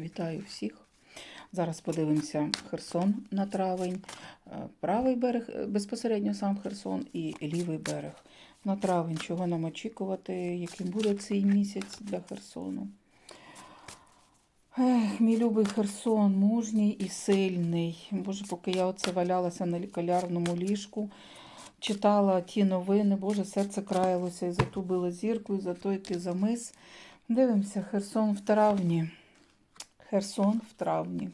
Вітаю всіх. Зараз подивимося Херсон на травень, Е, правий берег, е, безпосередньо сам Херсон і лівий берег. На травень, чого нам очікувати, яким буде цей місяць для Херсону. Ех, мій любий Херсон, мужній і сильний. Боже, поки я оце валялася на лікарняному ліжку, читала ті новини, Боже, серце краялося і за ту білозірку, і за той кизамис. Дивимося, Херсон в травні. Херсон в травні.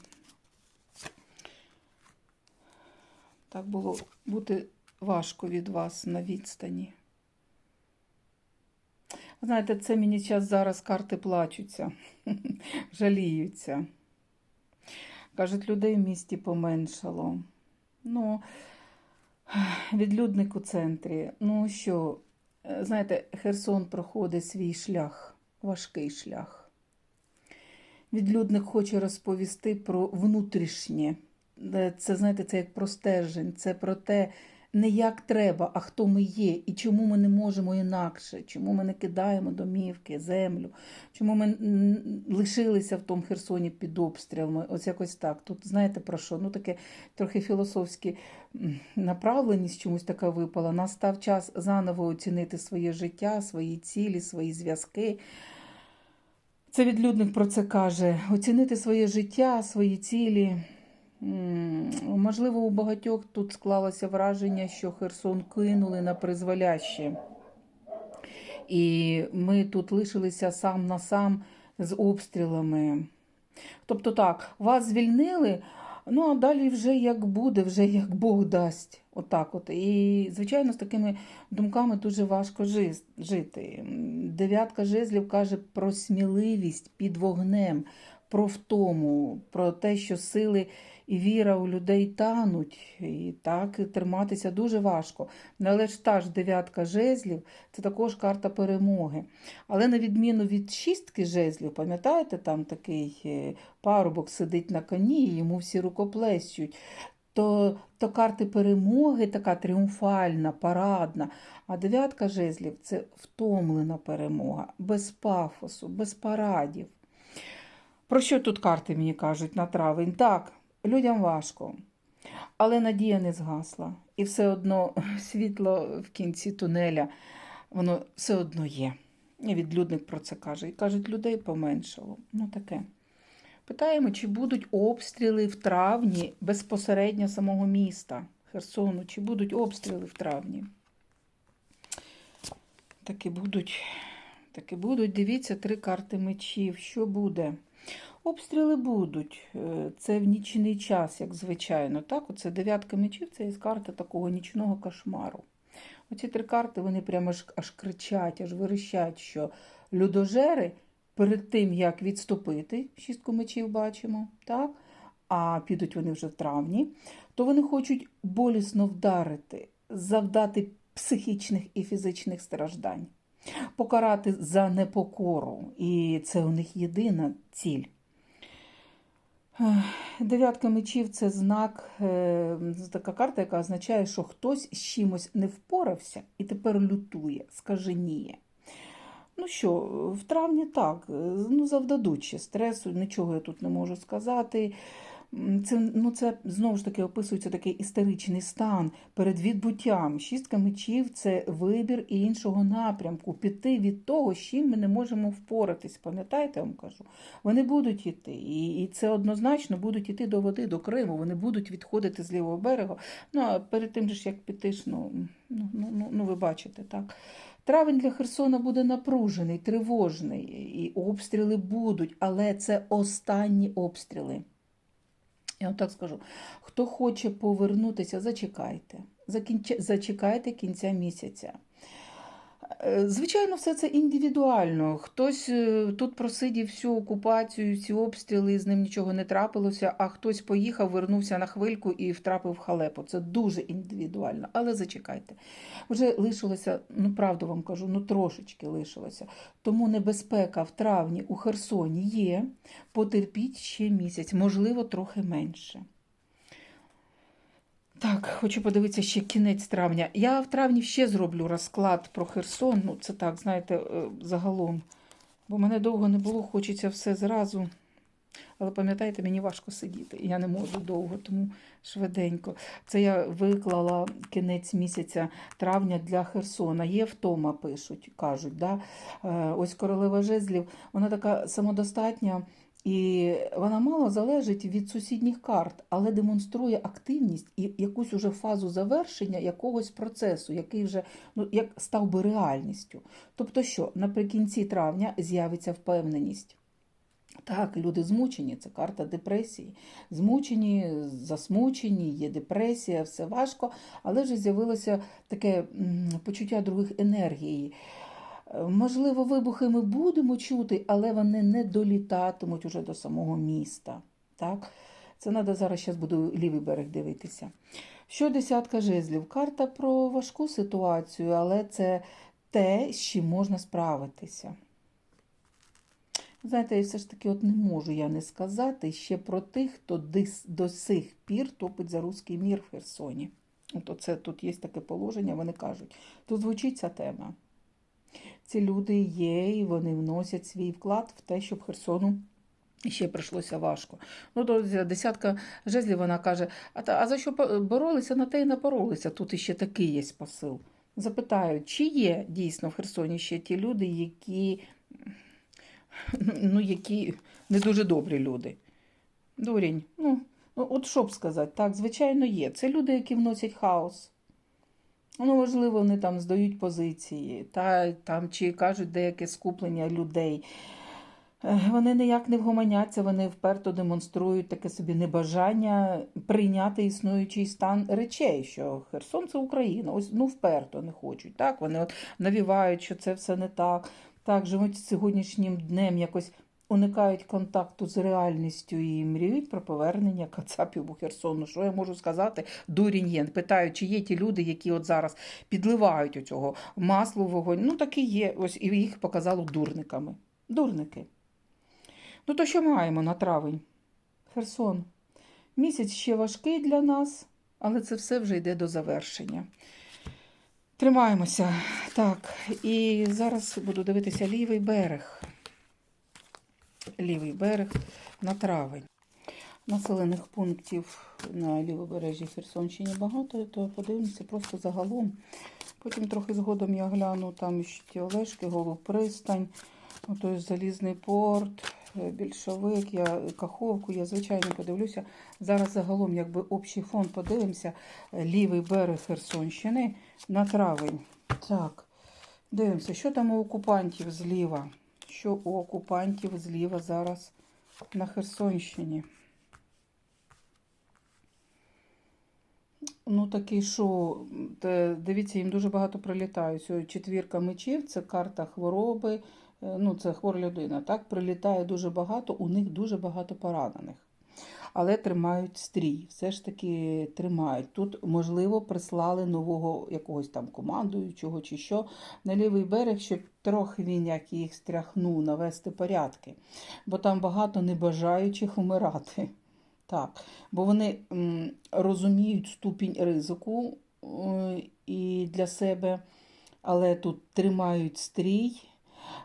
Так було бути важко від вас на відстані. Знаєте, це мені час зараз карти плачуться, жаліються. Кажуть, людей в місті поменшало. Ну, відлюдник у центрі. Ну що, е, знаєте, Херсон проходить свій шлях, важкий шлях. Відлюдник хоче розповісти про внутрішнє. Е, Це, знаєте, це як про стержень, це про те, не як треба, а хто ми є, і чому ми не можемо інакше, чому ми не кидаємо домівки, землю, чому ми лишилися в тому Херсоні під обстрілами. Ось якось так. Тут знаєте про що? Ну таке трохи філософське направленість чомусь така випала. Настав час заново оцінити своє життя, свої цілі, свої зв'язки. Це відлюдник про це каже: оцінити своє життя, свої цілі. Можливо, у багатьох тут склалося враження, що Херсон кинули на призволяще. І ми тут лишилися сам на сам з обстрілами. Тобто так, вас звільнили, ну а далі вже як буде, вже як Бог дасть. Отак от. І, звичайно, з такими думками дуже важко жи- жити. Дев'ятка жезлів каже про сміливість під вогнем, про втому, про те, що сили і віра у людей тануть, і так триматися дуже важко. Ну, Але ж та ж дев'ятка жезлів це також карта перемоги. Але на відміну від шістки жезлів, пам'ятаєте, там такий е, парубок сидить на коні, і йому всі рукоплещуть. То, то карти перемоги така тріумфальна, парадна. А дев'ятка жезлів це втомлена перемога, без пафосу, без парадів. Про що тут карти мені кажуть на травень? Так, людям важко, але надія не згасла. І все одно світло в кінці тунеля, воно все одно є. І відлюдник про це каже. І кажуть, людей поменшало. Ну таке. Питаємо, чи будуть обстріли в травні безпосередньо самого міста Херсону, чи будуть обстріли в травні? Таки будуть. Таки будуть. Дивіться, три карти мечів. Що буде? Обстріли будуть. Е, Це в нічний час, як звичайно. Так, оце дев'ятка мечів, це є карта такого нічного кошмару. Оці три карти вони прямо аж, аж кричать, аж верещать, що людожери перед тим, як відступити, шістку мечів бачимо, так? а підуть вони вже в травні, то вони хочуть болісно вдарити, завдати психічних і фізичних страждань, покарати за непокору. І це у них єдина ціль. Дев'ятка мечів це знак, е, така карта, яка означає, що хтось з чимось не впорався і тепер лютує, скаженіє. Ну що, в травні так, е, ну завдадуть ще стресу, нічого я тут не можу сказати. Це, ну, це знову ж таки описується такий істеричний стан перед відбуттям. Шістка мечів це вибір іншого напрямку, піти від того, з чим ми не можемо впоратись. Пам'ятаєте, я вам кажу? Вони будуть йти, і, і це однозначно будуть йти до води, до Криму. Вони будуть відходити з лівого берега. Ну а перед тим ж як піти ж, ну, ну, ну, ну, ну ви бачите, так. Травень для Херсона буде напружений, тривожний, і обстріли будуть, але це останні обстріли. Я вам так скажу: хто хоче повернутися, зачекайте. Закінч... Зачекайте кінця місяця. Е, Звичайно, все це індивідуально. Хтось е, тут просидів всю окупацію, всі обстріли, з ним нічого не трапилося, а хтось поїхав, вернувся на хвильку і втрапив в халепу. Це дуже індивідуально. Але зачекайте. Вже лишилося, ну правду вам кажу, ну трошечки лишилося. Тому небезпека в травні у Херсоні є. Потерпіть ще місяць, можливо, трохи менше. Так, хочу подивитися ще кінець травня. Я в травні ще зроблю розклад про Херсон. Ну, це так, знаєте, е, загалом. Бо мене довго не було, хочеться все зразу. Але пам'ятаєте, мені важко сидіти. Я не можу довго, тому швиденько. Це я виклала кінець місяця травня для Херсона. Є втома, пишуть, кажуть. Да? Е, Ось королева жезлів, вона така самодостатня. І вона мало залежить від сусідніх карт, але демонструє активність і якусь уже фазу завершення якогось процесу, який вже ну, як став би реальністю. Тобто, що наприкінці травня з'явиться впевненість. Так, люди змучені, це карта депресії. Змучені, засмучені, є депресія, все важко, але вже з'явилося таке почуття других енергій. Можливо, вибухи ми будемо чути, але вони не долітатимуть уже до самого міста. Так? Це треба зараз зараз буду лівий берег дивитися. Що десятка жезлів? Карта про важку ситуацію, але це те, з чим можна справитися. Знаєте, я все ж таки от не можу я не сказати ще про тих, хто до сих пір топить за руський мір в Херсоні. От оце тут є таке положення, вони кажуть. Тут звучить ця тема. Ці люди є, і вони вносять свій вклад в те, щоб Херсону ще прийшлося важко. Ну, то десятка жезлів вона каже: а, та, а за що боролися, на те й напоролися. Тут іще такий є посил. Запитають, чи є дійсно в Херсоні ще ті люди, які, ну, які не дуже добрі люди. Дурінь, ну, ну от що б сказати, так, звичайно, є. Це люди, які вносять хаос. Ну, можливо, вони там здають позиції, та там чи кажуть деяке скуплення людей. Вони ніяк не вгомоняться, вони вперто демонструють таке собі небажання прийняти існуючий стан речей, що Херсон це Україна. Ось ну вперто не хочуть. Так, вони от навівають, що це все не так. Так, живуть сьогоднішнім днем, якось уникають контакту з реальністю і мріють про повернення Кацапів у Херсону. Що я можу сказати? Дурінь є. Питають, чи є ті люди, які от зараз підливають у цього масло вогонь. Ну, так і є. Ось і їх показало дурниками. Дурники. Ну, то що маємо на травень? Херсон. Місяць ще важкий для нас, але це все вже йде до завершення. Тримаємося. Так, і зараз буду дивитися лівий берег. Лівий берег на травень. Населених пунктів на лівобережжі Херсонщині багато, то подивимося просто загалом. Потім трохи згодом я гляну, там ще Олешки, Голубпристань, той Залізний порт, е, більшовик, я Каховку, я звичайно подивлюся. Зараз загалом, якби общий фон подивимося, е, лівий берег Херсонщини на травень. Так, дивимося, що там у окупантів зліва. Що у окупантів зліва зараз на Херсонщині. Ну, такий що, дивіться, їм дуже багато прилітає. Сьогодні четвірка мечів, це карта хвороби, е, ну, це хвора людина. Так, прилітає дуже багато, у них дуже багато поранених. Але тримають стрій, все ж таки тримають. Тут, можливо, прислали нового якогось там командуючого чи що на лівий берег, щоб трохи він як їх стряхнув, навести порядки. Бо там багато небажаючих вмирати. Так, бо вони розуміють ступінь ризику е, і для себе, але тут тримають стрій,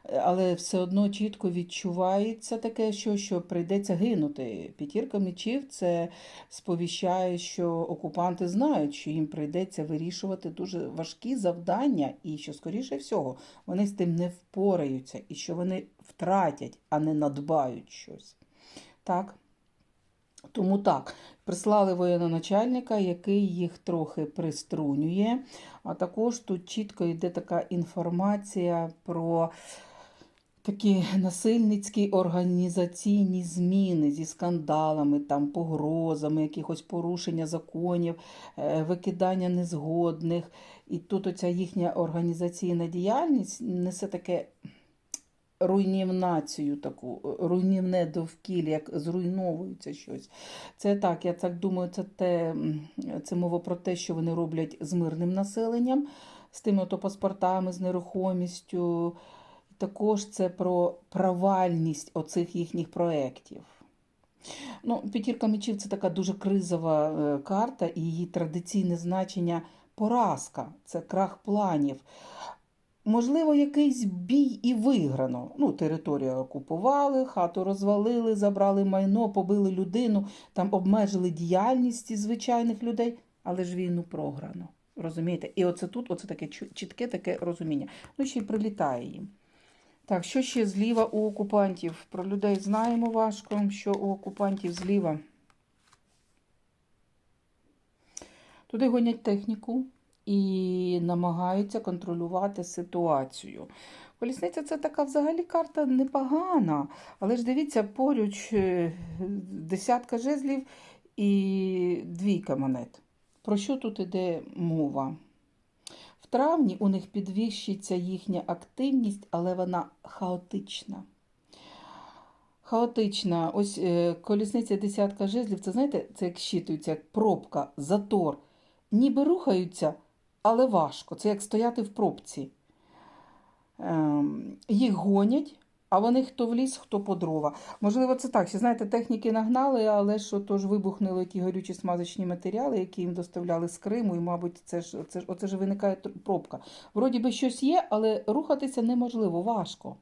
але все одно чітко відчувається таке, що, що прийдеться гинути. П'ятірка мечів це сповіщає, що окупанти знають, що їм прийдеться вирішувати дуже важкі завдання, і що, скоріше всього, вони з тим не впораються, і що вони втратять, а не надбають щось. Так. Тому так, прислали воєноначальника, який їх трохи приструнює. А також тут чітко йде така інформація про такі насильницькі організаційні зміни зі скандалами, там, погрозами, якихось порушення законів, е, викидання незгодних. І тут оця їхня організаційна діяльність несе таке руйнівнацію таку, руйнівне довкілля, як зруйновується щось. Це так, я так думаю, це те, це мова про те, що вони роблять з мирним населенням, з тими ото паспортами, з нерухомістю. Також це про провальність оцих їхніх проєктів. Ну, П'ятірка мечів це така дуже кризова е, карта, і її традиційне значення поразка, це крах планів. Можливо, якийсь бій і виграно. Ну, територію окупували, хату розвалили, забрали майно, побили людину, там обмежили діяльність звичайних людей, але ж війну програно. Розумієте? І оце тут, оце таке чітке таке розуміння. Ну, ще й прилітає їм. Так, що ще зліва у окупантів? Про людей знаємо важко, що у окупантів зліва. Туди гонять техніку і намагаються контролювати ситуацію. Колісниця це така взагалі карта непогана, але ж дивіться, поруч е, десятка жезлів і двійка монет. Про що тут іде мова? В травні у них підвищиться їхня активність, але вона хаотична. Хаотична. Ось е, колісниця десятка жезлів, це знаєте, це як щитується, як пробка, затор. Ніби рухаються, але важко. Це як стояти в пробці. Ем, їх гонять, а вони хто в ліс, хто по дрова. Можливо, це так. Ще знаєте, техніки нагнали, але що то ж вибухнули ті горючі смазочні матеріали, які їм доставляли з Криму, і, мабуть, це ж це ж оце ж виникає пробка. Вроді би щось є, але рухатися неможливо, важко.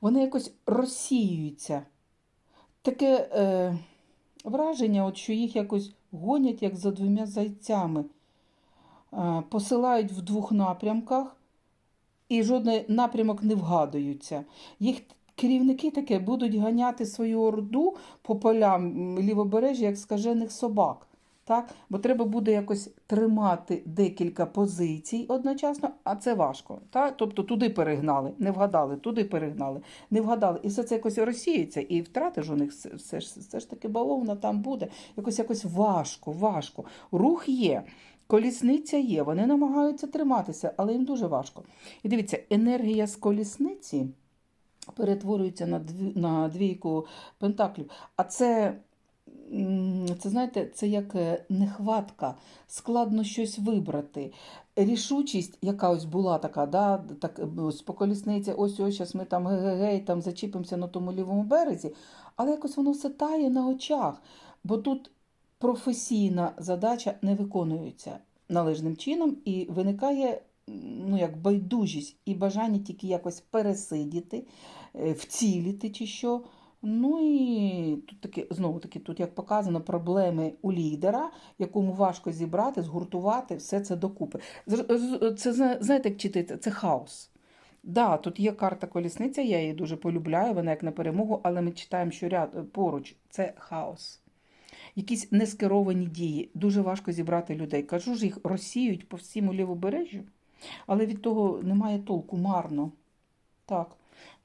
Вони якось розсіюються. Таке е, враження, от, що їх якось гонять, як за двома зайцями. Е, посилають в двох напрямках, і жодний напрямок не вгадуються. Їх керівники таке будуть ганяти свою орду по полям лівобережжя, як скажених собак. Так? Бо треба буде якось тримати декілька позицій одночасно, а це важко. Так? Тобто туди перегнали, не вгадали, туди перегнали, не вгадали. І все це якось розсіється, і втрати ж у них все, ж, все ж таки бавовна там буде. Якось якось важко, важко. Рух є. Колісниця є, вони намагаються триматися, але їм дуже важко. І дивіться, енергія з колісниці перетворюється на, дві, на двійку пентаклів. А це, це, знаєте, це як е, нехватка, складно щось вибрати. Рішучість, яка ось була така, да, так, ось по колісниці, ось ось зараз ми там ге-ге-ге, там зачіпимося на тому лівому березі, але якось воно все тає на очах, бо тут професійна задача не виконується належним чином і виникає ну, як байдужість і бажання тільки якось пересидіти, е, вціліти чи що. Ну і тут таки, знову таки, тут як показано, проблеми у лідера, якому важко зібрати, згуртувати все це докупи. Це знаєте, як читається, це хаос. Да, тут є карта колісниця, я її дуже полюбляю, вона як на перемогу, але ми читаємо, що ряд поруч це хаос. Якісь нескеровані дії. Дуже важко зібрати людей. Кажу ж, їх розсіють по всьому лівобережжю, але від того немає толку марно. Так.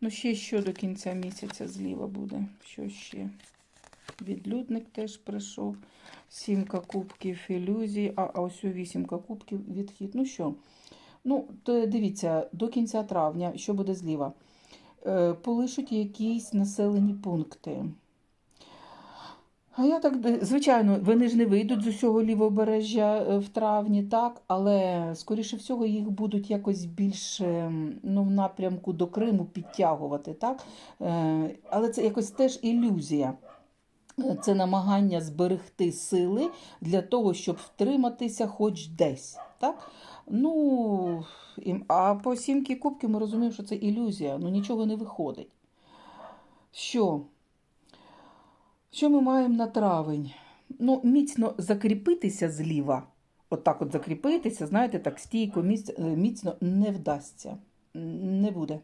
Ну, ще що до кінця місяця зліва буде. Що ще? Відлюдник теж прийшов. Сімка кубків ілюзій, а, а ось у вісімка кубків відхід. Ну що? Ну, то дивіться, до кінця травня, що буде зліва? Е, полишуть якісь населені пункти. А я так, звичайно, вони ж не вийдуть з усього лівобережжя е, в травні, так, але скоріше всього їх будуть якось більш ем, ну, в напрямку до Криму підтягувати, так? Е, Але це якось теж ілюзія. Е, Це намагання зберегти сили для того, щоб втриматися хоч десь. Так? Ну, а по сімки кубків ми розуміємо, що це ілюзія, ну нічого не виходить. Що? Що ми маємо на травень? Ну, міцно закріпитися зліва, отак от закріпитися, знаєте, так стійко, е, міцно не вдасться. Не буде.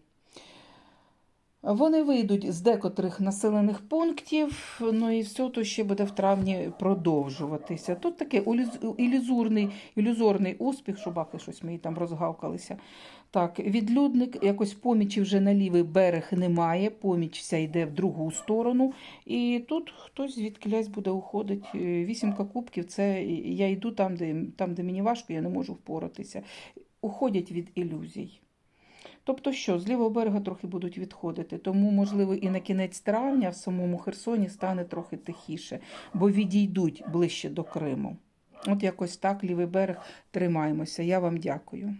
Вони вийдуть з декотрих населених пунктів, ну і все то ще буде в травні продовжуватися. Тут ілюз- ілюзорний, ілюзорний успіх, шубаки щось ми там розгавкалися. Так, відлюдник, якось помічі вже на лівий берег немає, поміч вся йде в другу сторону. І тут хтось звідкилясь буде уходить. Е, Вісімка кубків це я йду там, де, там, де мені важко, я не можу впоратися. Уходять від ілюзій. Тобто що, з лівого берега трохи будуть відходити, тому, можливо, і на кінець травня в самому Херсоні стане трохи тихіше, бо відійдуть ближче до Криму. От якось так, лівий берег, тримаємося. Я вам дякую.